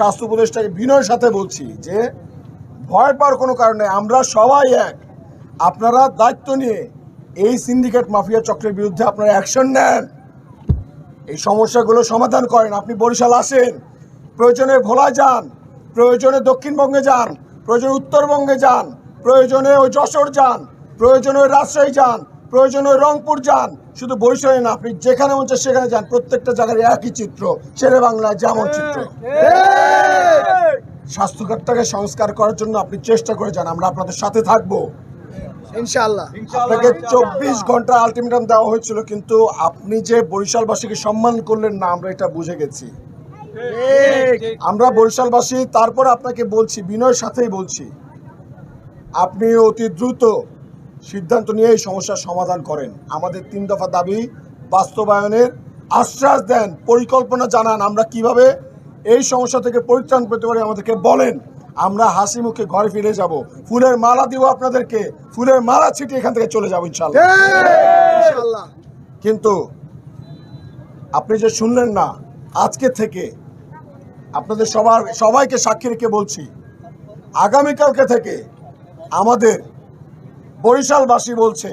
স্বাস্থ্য উপদেষ্টাকে বিনয়ের সাথে বলছি যে ভয় পাওয়ার কোনো কারণে আমরা সবাই এক। আপনারা দায়িত্ব নিয়ে এই সিন্ডিকেট মাফিয়া চক্রের বিরুদ্ধে আপনারা অ্যাকশন নেন। এই সমস্যাগুলো সমাধান করেন। আপনি বরিশাল আসেন, প্রয়োজনে ভোলা যান, প্রয়োজনে দক্ষিণবঙ্গে যান, প্রয়োজনে উত্তরবঙ্গে যান, প্রয়োজনে ওই যশোর যান, প্রয়োজনে রাজশাহী যান প্রয়োজনে রংপুর যান। শুধু বরিশালে না আপনি যেখানে মন সেখানে যান। প্রত্যেকটা জায়গায় একই চিত্র। শেরে বাংলায় যেমন চিত্র। স্বাস্থ্য খাতটাকে সংস্কার করার জন্য আপনি চেষ্টা করে যান। আমরা আপনাদের সাথে থাকব। ইনশাআল্লাহ। আপনাকে চব্বিশ ঘণ্টা আলটিমেটাম দেওয়া হয়েছিল কিন্তু আপনি যে বরিশালবাসীকে সম্মান করলেন না আমরা এটা বুঝে গেছি। আমরা বরিশালবাসী তারপর আপনাকে বলছি বিনয়ের সাথেই বলছি। আপনি অতি দ্রুত সিদ্ধান্ত নিয়ে এই সমস্যার সমাধান করেন। আমাদের তিন দফা দাবি বাস্তবায়নের আশ্বাস দেন পরিকল্পনা জানান আমরা কীভাবে এই সমস্যা থেকে পরিত্রাণ পেতে পারি আমাদেরকে বলেন। আমরা হাসি মুখে ঘরে ফিরে যাব। ফুলের মালা দিব আপনাদেরকে। ফুলের মালা ছিটিয়ে এখান থেকে চলে যাব ইনশাল্লাহ কিন্তু আপনি যে শুনলেন না আজকে থেকে আপনাদের সবার সবাইকে সাক্ষী রেখে বলছি আগামীকালকে থেকে আমাদের বরিশালবাসী বলছে,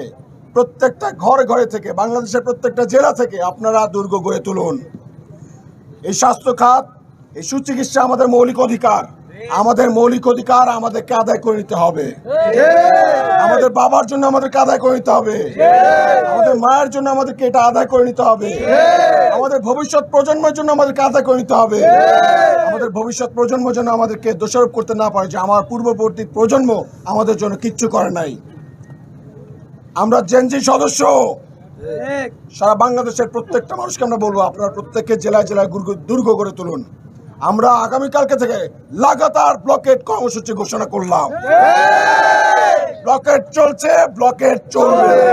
প্রত্যেকটা ঘরে ঘরে থেকে, বাংলাদেশের প্রত্যেকটা জেলা থেকে আপনারা দুর্গ গড়ে তুলুন। এই স্বাস্থ্য খাত, এই সুচিকিৎসা আমাদের মৌলিক অধিকার। আমাদের মৌলিক অধিকার আমাদেরকে আদায় করে নিতে হবে। আমাদের বাবার জন্য আমাদেরকে আদায় করে নিতে হবে। আমাদের মায়ের জন্য আমাদেরকে এটা আদায় করে নিতে হবে। আমাদের ভবিষ্যৎ প্রজন্মের জন্য আমাদেরকে আদায় করে নিতে হবে। আমাদের ভবিষ্যৎ প্রজন্ম যেন আমাদেরকে দোষারোপ করতে না পারে যে আমার পূর্ববর্তী প্রজন্ম আমাদের জন্য কিচ্ছু করে নাই। আমরা জেনজি সদস্য। সারা বাংলাদেশের প্রত্যেকটা মানুষকে আমরা বলব আপনারা প্রত্যেকের জেলায় জেলায় দুর্গ- দুর্গ গড়ে তুলুন। আমরা আগামীকালকে থেকে লাগাতার ব্লকেট কর্মসূচি ঘোষণা করলাম। ব্লকেট চলছে ব্লকেট চলবে।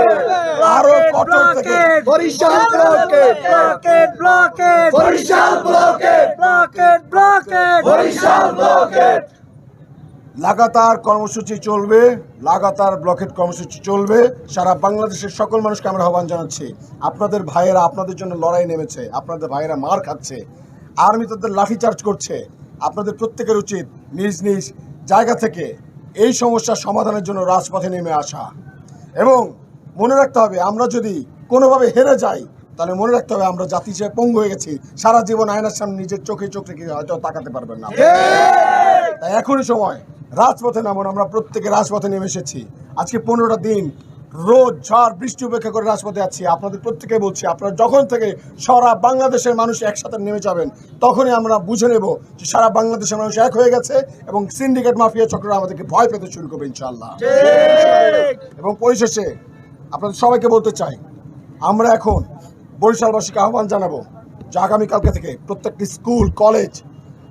আরও কঠোর থেকে। Barishal blockade blockade blockade Barishal blockade blockade blockade Barishal blockade লাগাতার কর্মসূচি চলবে লাগাতার ব্লকেট কর্মসূচি চলবে সারা বাংলাদেশের সকল মানুষকে আমরা আহ্বান জানাচ্ছি। আপনাদের ভাইয়েরা আপনাদের জন্য লড়াই নেমেছে আপনাদের ভাইয়েরা মার খাচ্ছে আর্মি তাদের লাঠিচার্জ করছে আপনাদের প্রত্যেকের উচিত নিজ নিজ জায়গা থেকে এই সমস্যার সমাধানের জন্য রাজপথে নেমে আসা। এবং মনে রাখতে হবে আমরা যদি কোনোভাবে হেরে যাই তাহলে মনে রাখতে হবে আমরা জাতি হিসেবে পঙ্গু হয়ে গেছি। সারা জীবন আয়নার সামনে নিজের চোখে চোখ রেখে হয়তো তাকাতে পারবেন না। তাই এখনই সময় রাজপথে নামুন আমরা প্রত্যেকে রাজপথে নেমে এসেছি। আজকে পনেরোটা দিন রোদ ঝড় বৃষ্টি উপেক্ষা করে রাজপথে আছি। আপনাদের প্রত্যেকে বলছি আপনারা যখন থেকে সারা বাংলাদেশের মানুষ একসাথে নেমে যাবেন তখনই আমরা বুঝে নেব যে সারা বাংলাদেশের মানুষ এক হয়ে গেছে এবং সিন্ডিকেট মাফিয়া চক্র আমাদেরকে ভয় পেতে শুরু করবে ইনশাল্লাহ এবং পরিশেষে আপনাদের সবাইকে বলতে চাই আমরা এখন বরিশালবাসীকে আহ্বান জানাব যে আগামীকালকে থেকে প্রত্যেকটি স্কুল কলেজ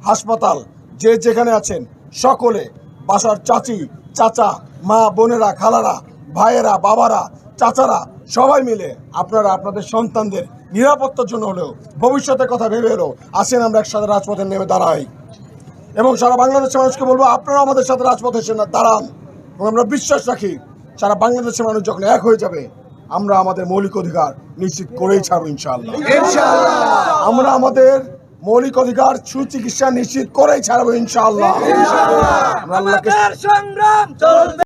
হাসপাতাল যে যেখানে আছেন সকলে বাসার চাচি চাচা মা বোনেরা খালারা ভাইয়েরা বাবারা চাচারা সবাই মিলে আপনারা আপনাদের সন্তানদের নিরাপত্তার জন্য হলেও ভবিষ্যতের কথা ভেবে হলেও আসেন আমরা একসাথে রাজপথে নেমে দাঁড়াই। এবং সারা বাংলাদেশের মানুষকে বলব আপনারা আমাদের সাথে রাজপথে এসে দাঁড়ান। এবং আমরা বিশ্বাস রাখি সারা বাংলাদেশের মানুষ যখন এক হয়ে যাবে আমরা আমাদের মৌলিক অধিকার নিশ্চিত করেই ছাড়বো ইনশাআল্লাহ। আমরা আমাদের মৌলিক অধিকার সুচিকিৎসা নিশ্চিত করেই ছাড়বো ইনশাআল্লাহ। সংগ্রাম চলবে।